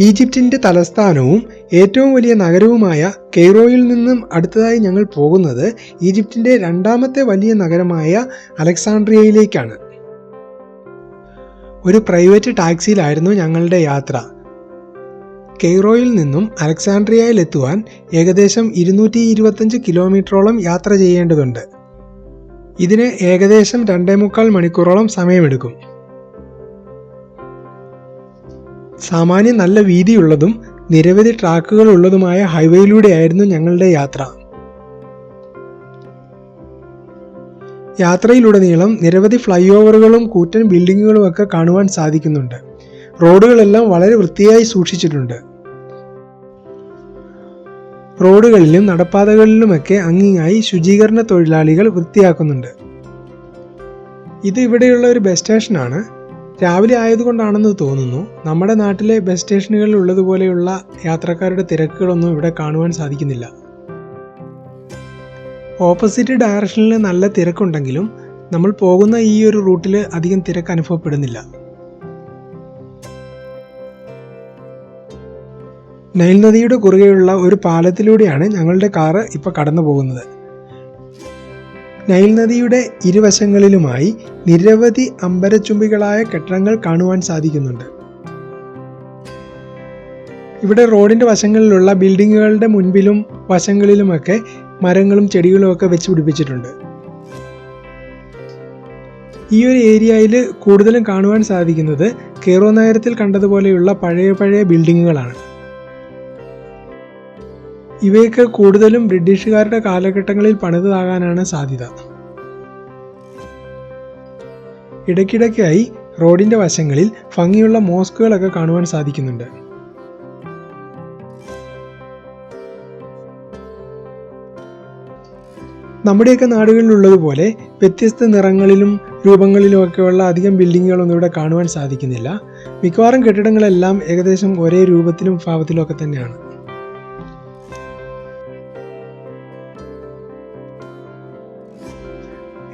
ഈജിപ്തിന്റെ തലസ്ഥാനവും ഏറ്റവും വലിയ നഗരവുമായ കെയ്റോയിൽ നിന്നും അടുത്തതായി ഞങ്ങൾ പോകുന്നത് ഈജിപ്തിന്റെ രണ്ടാമത്തെ വലിയ നഗരമായ അലക്സാണ്ട്രിയയിലേക്കാണ്. ഒരു പ്രൈവറ്റ് ടാക്സിയിലായിരുന്നു ഞങ്ങളുടെ യാത്ര. കെയ്റോയിൽ നിന്നും അലക്സാണ്ട്രിയയിൽ എത്തുവാൻ ഏകദേശം ഇരുന്നൂറ്റി ഇരുപത്തഞ്ച് കിലോമീറ്ററോളം യാത്ര ചെയ്യേണ്ടതുണ്ട്. ഇതിന് ഏകദേശം രണ്ടേ മുക്കാൽ മണിക്കൂറോളം സമയമെടുക്കും. സാമാന്യം നല്ല വീതിയുള്ളതും നിരവധി ട്രാക്കുകൾ ഉള്ളതുമായ ഹൈവേയിലൂടെയായിരുന്നു ഞങ്ങളുടെ യാത്ര. യാത്രയിലുടനീളം നിരവധി ഫ്ലൈ ഓവറുകളും കൂറ്റൻ ബിൽഡിങ്ങുകളും ഒക്കെ കാണുവാൻ സാധിക്കുന്നുണ്ട്. റോഡുകളെല്ലാം വളരെ വൃത്തിയായി സൂക്ഷിച്ചിട്ടുണ്ട്. റോഡുകളിലും നടപ്പാതകളിലുമൊക്കെ അങ്ങിങ്ങായി ശുചീകരണ തൊഴിലാളികൾ വൃത്തിയാക്കുന്നുണ്ട്. ഇത് ഇവിടെയുള്ള ഒരു ബസ് സ്റ്റേഷനാണ്. രാവിലെ ആയതുകൊണ്ടാണെന്ന് തോന്നുന്നു നമ്മുടെ നാട്ടിലെ ബസ് സ്റ്റേഷനുകളിൽ ഉള്ളതുപോലെയുള്ള യാത്രക്കാരുടെ തിരക്കുകളൊന്നും ഇവിടെ കാണുവാൻ സാധിക്കുന്നില്ല. ഓപ്പോസിറ്റ് ഡയറക്ഷനിൽ നല്ല തിരക്കുണ്ടെങ്കിലും നമ്മൾ പോകുന്ന ഈ ഒരു റൂട്ടിൽ അധികം തിരക്ക് അനുഭവപ്പെടുന്നില്ല. നൈൽ നദിയുടെ കുറുകെയുള്ള ഒരു പാലത്തിലൂടെയാണ് ഞങ്ങളുടെ കാറ് ഇപ്പോൾ കടന്നു പോകുന്നത് നൈൽ നദിയുടെ ഇരുവശങ്ങളിലുമായി നിരവധി അമ്പരച്ചുംബികളായ കെട്ടിടങ്ങൾ കാണുവാൻ സാധിക്കുന്നുണ്ട്. ഇവിടെ റോഡിന്റെ വശങ്ങളിലുള്ള ബിൽഡിങ്ങുകളുടെ മുൻപിലും വശങ്ങളിലുമൊക്കെ മരങ്ങളും ചെടികളും ഒക്കെ വെച്ച് പിടിപ്പിച്ചിട്ടുണ്ട്. ഈ ഒരു ഏരിയയിൽ കൂടുതലും കാണുവാൻ സാധിക്കുന്നത് കേറോ നഗരത്തിൽ കണ്ടതുപോലെയുള്ള പഴയ പഴയ ബിൽഡിങ്ങുകളാണ്. ഇവയൊക്കെ കൂടുതലും ബ്രിട്ടീഷുകാരുടെ കാലഘട്ടങ്ങളിൽ പണിതതാകാനാണ് സാധ്യത. ഇടയ്ക്കിടയ്ക്കായി റോഡിന്റെ വശങ്ങളിൽ ഭംഗിയുള്ള മോസ്കുകളൊക്കെ കാണുവാൻ സാധിക്കുന്നുണ്ട്. നമ്മുടെയൊക്കെ നാടുകളിലുള്ളതുപോലെ വ്യത്യസ്ത നിറങ്ങളിലും രൂപങ്ങളിലും ഒക്കെയുള്ള അധികം ബിൽഡിങ്ങുകളൊന്നും ഇവിടെ കാണുവാൻ സാധിക്കുന്നില്ല. മിക്കവാറും കെട്ടിടങ്ങളെല്ലാം ഏകദേശം ഒരേ രൂപത്തിലും ഭാവത്തിലും ഒക്കെ തന്നെയാണ്.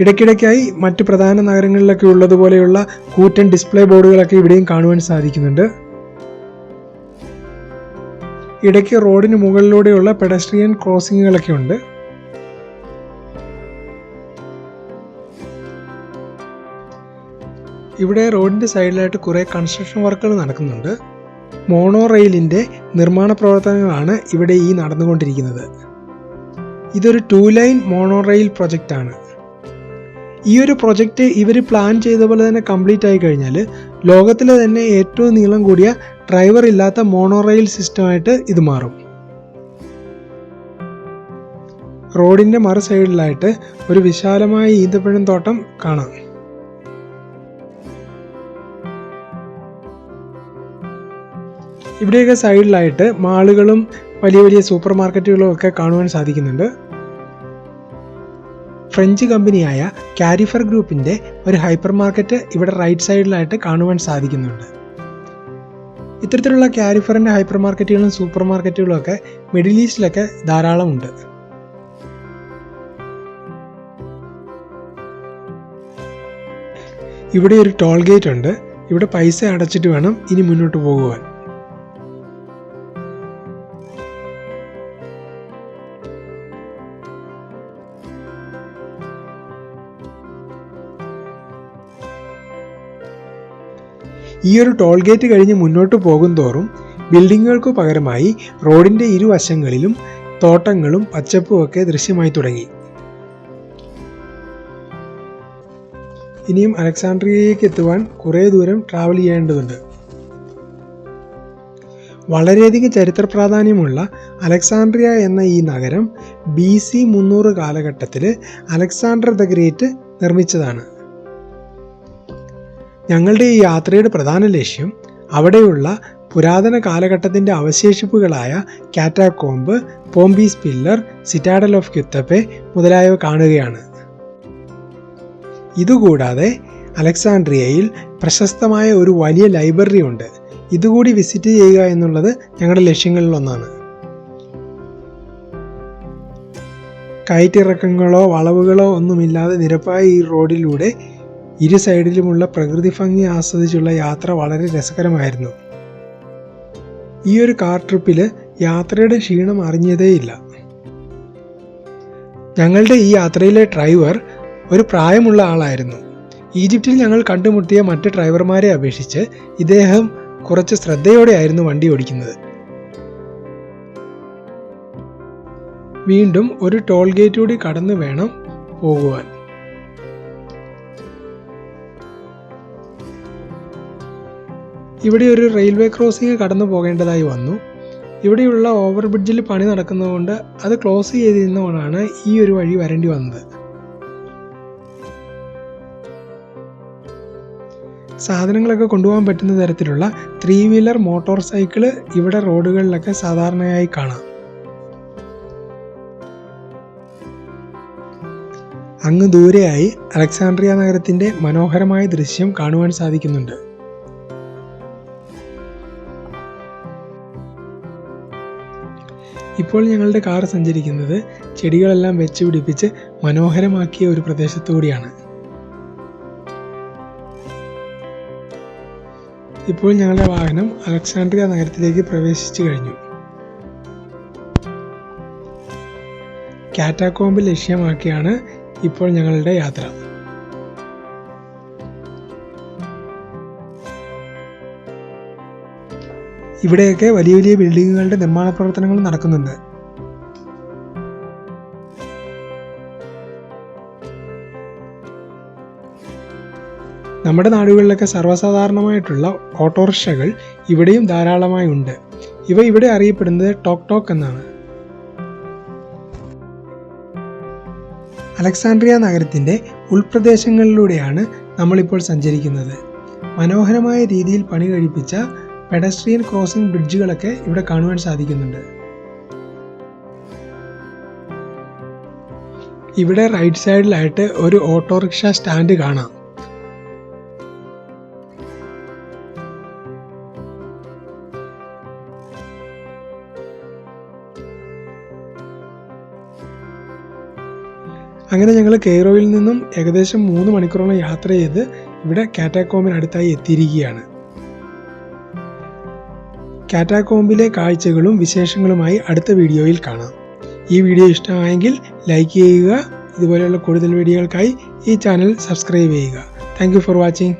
ഇടയ്ക്കിടയ്ക്കായി മറ്റ് പ്രധാന നഗരങ്ങളിലൊക്കെ ഉള്ളതുപോലെയുള്ള കൂറ്റൻ ഡിസ്പ്ലേ ബോർഡുകളൊക്കെ ഇവിടെയും കാണുവാൻ സാധിക്കുന്നുണ്ട്. ഇടയ്ക്ക് റോഡിന് മുകളിലൂടെയുള്ള പെഡസ്ട്രിയൻ ക്രോസിങ്ങുകളൊക്കെ ഉണ്ട്. ഇവിടെ റോഡിന്റെ സൈഡിലായിട്ട് കുറേ കൺസ്ട്രക്ഷൻ വർക്കുകൾ നടക്കുന്നുണ്ട്. മോണോ റെയിലിന്റെ നിർമ്മാണ പ്രവർത്തനങ്ങളാണ് ഇവിടെ ഈ നടന്നുകൊണ്ടിരിക്കുന്നത്. ഇതൊരു two line mono rail project ആണ് ഈ ഒരു പ്രൊജക്റ്റ് ഇവർ പ്ലാൻ ചെയ്ത പോലെ തന്നെ കംപ്ലീറ്റ് ആയി കഴിഞ്ഞാൽ ലോകത്തിലെ തന്നെ ഏറ്റവും നീളം കൂടിയ ഡ്രൈവർ ഇല്ലാത്ത മോണോറെയിൽ സിസ്റ്റമായിട്ട് ഇത് മാറും. റോഡിന്റെ മറു സൈഡിലായിട്ട് ഒരു വിശാലമായ ഈന്തപ്പഴം തോട്ടം കാണാം. ഇവിടെയൊക്കെ സൈഡിലായിട്ട് മാളുകളും വലിയ വലിയ സൂപ്പർ മാർക്കറ്റുകളും ഒക്കെ കാണുവാൻ സാധിക്കുന്നുണ്ട്. ഫ്രഞ്ച് കമ്പനിയായ കാരിഫർ ഗ്രൂപ്പിന്റെ ഒരു ഹൈപ്പർ മാർക്കറ്റ് ഇവിടെ റൈറ്റ് സൈഡിലായിട്ട് കാണുവാൻ സാധിക്കുന്നുണ്ട്. ഇത്തരത്തിലുള്ള കാരിഫറിന്റെ ഹൈപ്പർ മാർക്കറ്റുകളും സൂപ്പർ മാർക്കറ്റുകളും ഒക്കെ മിഡിൽ ഈസ്റ്റിലൊക്കെ ധാരാളം ഉണ്ട് ഇവിടെ ഒരു ടോൾ ഗേറ്റ് ഉണ്ട്. ഇവിടെ പൈസ അടച്ചിട്ട് വേണം ഇനി മുന്നോട്ട് പോകുവാൻ. ഈ ഒരു ടോൾ ഗേറ്റ് കഴിഞ്ഞ് മുന്നോട്ട് പോകുന്തോറും തോറും ബിൽഡിങ്ങുകൾക്ക് പകരമായി റോഡിന്റെ ഇരുവശങ്ങളിലും തോട്ടങ്ങളും പച്ചപ്പും ഒക്കെ ദൃശ്യമായി തുടങ്ങി. ഇനിയും അലക്സാണ്ട്രിയയിലേക്ക് എത്തുവാൻ കുറേ ദൂരം ട്രാവൽ ചെയ്യേണ്ടതുണ്ട്. വളരെയധികം ചരിത്ര പ്രാധാന്യമുള്ള അലക്സാണ്ട്രിയ എന്ന ഈ നഗരം ബി സി മുന്നൂറ് കാലഘട്ടത്തിൽ അലക്സാണ്ടർ ദ ഗ്രേറ്റ് നിർമ്മിച്ചതാണ്. ഞങ്ങളുടെ ഈ യാത്രയുടെ പ്രധാന ലക്ഷ്യം അവിടെയുള്ള പുരാതന കാലഘട്ടത്തിന്റെ അവശേഷിപ്പുകളായ catacomb Pompey's pillar citadel of ക്യുത്തപ്പെ മുതലായവ കാണുകയാണ്. ഇതുകൂടാതെ അലക്സാണ്ട്രിയയിൽ പ്രശസ്തമായ ഒരു വലിയ ലൈബ്രറി ഉണ്ട്. ഇതുകൂടി വിസിറ്റ് ചെയ്യുക എന്നുള്ളത് ഞങ്ങളുടെ ലക്ഷ്യങ്ങളിലൊന്നാണ്. കയറ്റിറക്കങ്ങളോ വളവുകളോ ഒന്നുമില്ലാതെ നിരപ്പായ ഈ റോഡിലൂടെ ഇരു സൈഡിലുമുള്ള പ്രകൃതി ഭംഗി ആസ്വദിച്ചുള്ള യാത്ര വളരെ രസകരമായിരുന്നു. ഈ ഒരു കാർ ട്രിപ്പിൽ യാത്രയുടെ ക്ഷീണം അറിഞ്ഞതേയില്ല. ഞങ്ങളുടെ ഈ യാത്രയിലെ ഡ്രൈവർ ഒരു പ്രായമുള്ള ആളായിരുന്നു. ഈജിപ്തിൽ ഞങ്ങൾ കണ്ടുമുട്ടിയ മറ്റ് ഡ്രൈവർമാരെ അപേക്ഷിച്ച് ഇദ്ദേഹം കുറച്ച് ശ്രദ്ധയോടെയായിരുന്നു വണ്ടി ഓടിക്കുന്നത്. വീണ്ടും ഒരു ടോൾ ഗേറ്റ് കൂടി കടന്നു വേണം പോകുവാൻ. ഇവിടെ ഒരു റെയിൽവേ ക്രോസിംഗ് കടന്നു പോകേണ്ടതായി വന്നു. ഇവിടെയുള്ള ഓവർ ബ്രിഡ്ജിൽ പണി നടക്കുന്നതുകൊണ്ട് അത് ക്ലോസ് ചെയ്തിരുന്നതുകൊണ്ടാണ് ഈ ഒരു വഴി വരേണ്ടി വന്നത്. സാധനങ്ങളൊക്കെ കൊണ്ടുപോകാൻ പറ്റുന്ന തരത്തിലുള്ള ത്രീ വീലർ മോട്ടോർ സൈക്കിൾ ഇവിടെ റോഡുകളിലൊക്കെ സാധാരണയായി കാണാം. അങ്ങ് ദൂരെയായി അലക്സാണ്ട്രിയ നഗരത്തിന്റെ മനോഹരമായ ദൃശ്യം കാണുവാൻ സാധിക്കുന്നുണ്ട്. ഇപ്പോൾ ഞങ്ങളുടെ കാർ സഞ്ചരിക്കുന്നത് ചെടികളെല്ലാം വെച്ച് പിടിപ്പിച്ച് മനോഹരമാക്കിയ ഒരു പ്രദേശത്തുകൂടിയാണ്. ഇപ്പോൾ ഞങ്ങളുടെ വാഹനം അലക്സാണ്ട്രിയ നഗരത്തിലേക്ക് പ്രവേശിച്ചു കഴിഞ്ഞു. കാറ്റാക്കോമ്പ് ലക്ഷ്യമാക്കിയാണ് ഇപ്പോൾ ഞങ്ങളുടെ യാത്ര. ഇവിടെയൊക്കെ വലിയ വലിയ ബിൽഡിങ്ങുകളുടെ നിർമ്മാണ പ്രവർത്തനങ്ങൾ നടക്കുന്നുണ്ട്. നമ്മുടെ നാടുകളിലൊക്കെ സർവസാധാരണമായിട്ടുള്ള ഓട്ടോറിക്ഷകൾ ഇവിടെയും ധാരാളമായി ഉണ്ട്. ഇവ ഇവിടെ അറിയപ്പെടുന്നത് ടോക്ക് ടോക്ക് എന്നാണ്. അലക്സാണ്ട്രിയ നഗരത്തിന്റെ ഉൾപ്രദേശങ്ങളിലൂടെയാണ് നമ്മളിപ്പോൾ സഞ്ചരിക്കുന്നത്. മനോഹരമായ രീതിയിൽ പണി കഴിപ്പിച്ച പെഡസ്ട്രിയൻ ക്രോസിംഗ് ബ്രിഡ്ജുകളൊക്കെ ഇവിടെ കാണുവാൻ സാധിക്കുന്നുണ്ട്. ഇവിടെ റൈറ്റ് സൈഡിലായിട്ട് ഒരു ഓട്ടോറിക്ഷ സ്റ്റാൻഡ് കാണാം. അങ്ങനെ ഞങ്ങൾ കെയ്റോയിൽ നിന്നും ഏകദേശം മൂന്ന് മണിക്കൂറോളം യാത്ര ചെയ്ത് ഇവിടെ കാറ്റാക്കോമിനടുത്തായി എത്തിയിരിക്കുകയാണ്. കാറ്റാക്കോമ്പിലെ കാഴ്ചകളും വിശേഷങ്ങളുമായി അടുത്ത വീഡിയോയിൽ കാണാം. ഈ വീഡിയോ ഇഷ്ടമായെങ്കിൽ ലൈക്ക് ചെയ്യുക. ഇതുപോലെയുള്ള കൂടുതൽ വീഡിയോകൾക്കായി ഈ ചാനൽ സബ്സ്ക്രൈബ് ചെയ്യുക. Thank for watching